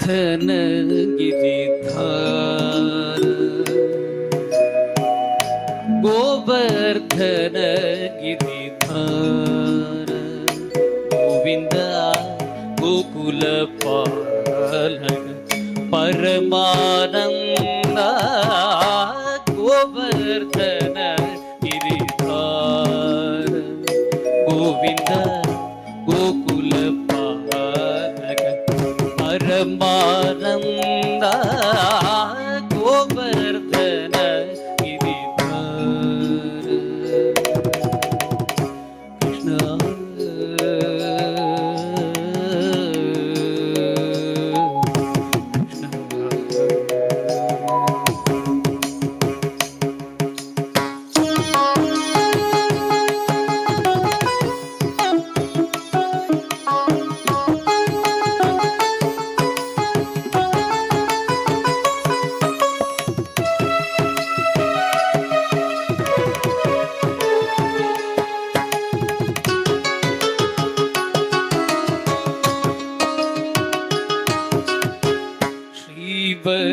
നാഥന ഗിരിധാര ഗോവർദ്ധന ഗിരിധാര ഗോവിന്ദ ഗോകുല പാലന പരമാനന്ദ ഗോവർദ്ധന ഗിരിധാര ഗോവിന്ദ மறந்தார்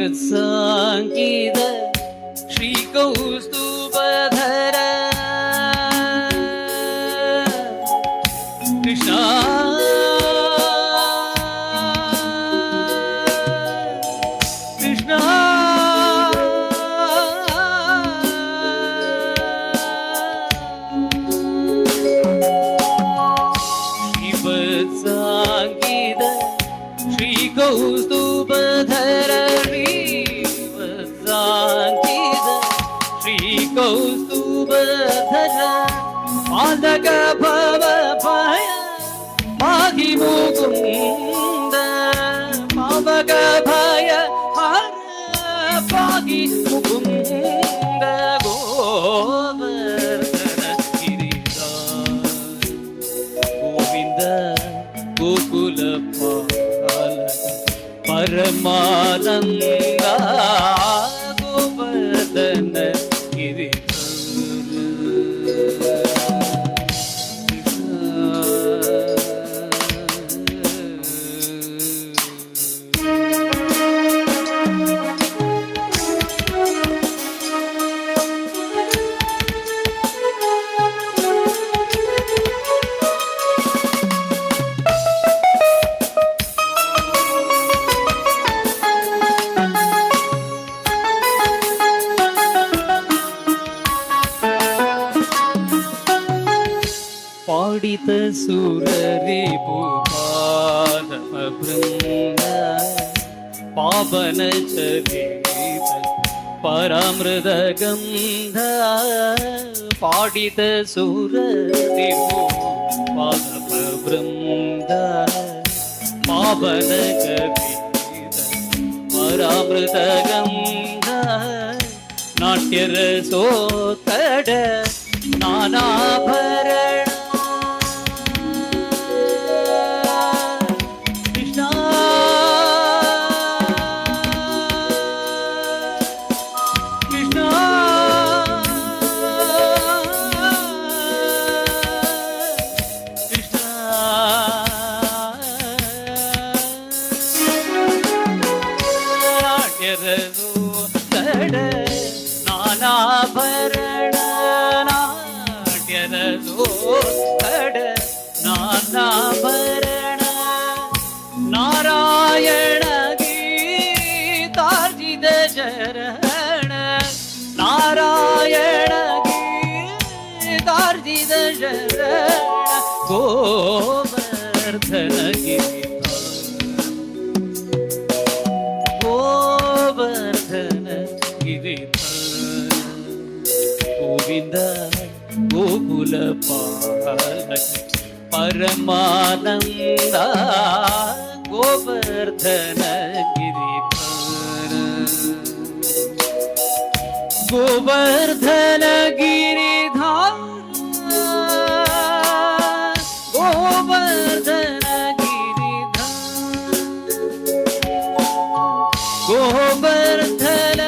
श्रीवत्साङ्गीत श्रीकौस्तुभधर कृष्णा कृष्णा शिवसाङ्गीत కౌస్తుభధర పాదక పవ పాయ పాహి ముకుంద పవక భయ హర పాహి ముకుంద గోవర్ధన గిరిజ గోవింద గోకుల పాల పరమానంద பாடித சூரரே பூபாதம பாவன சரித பராமிருத கந்த பாடித சூரரே பூபாதம பாவன கவித பராமிருத கந்த நாட்டியர சோத்தட நானாபரண நாட்டியரசோ தட நானாபரண நாட்டியரசோ தட நானாபரண நாராயண கீதார்ஜித சரண நாராயண கீதார்ஜித சரண கோவர்தன கோவர்தன गोविन्द गोकुलपालक परमानन्द गोवर्धन गिरिधर गोवर्धन गिरिधार गोवर्धन गिरिधार गोवर्धन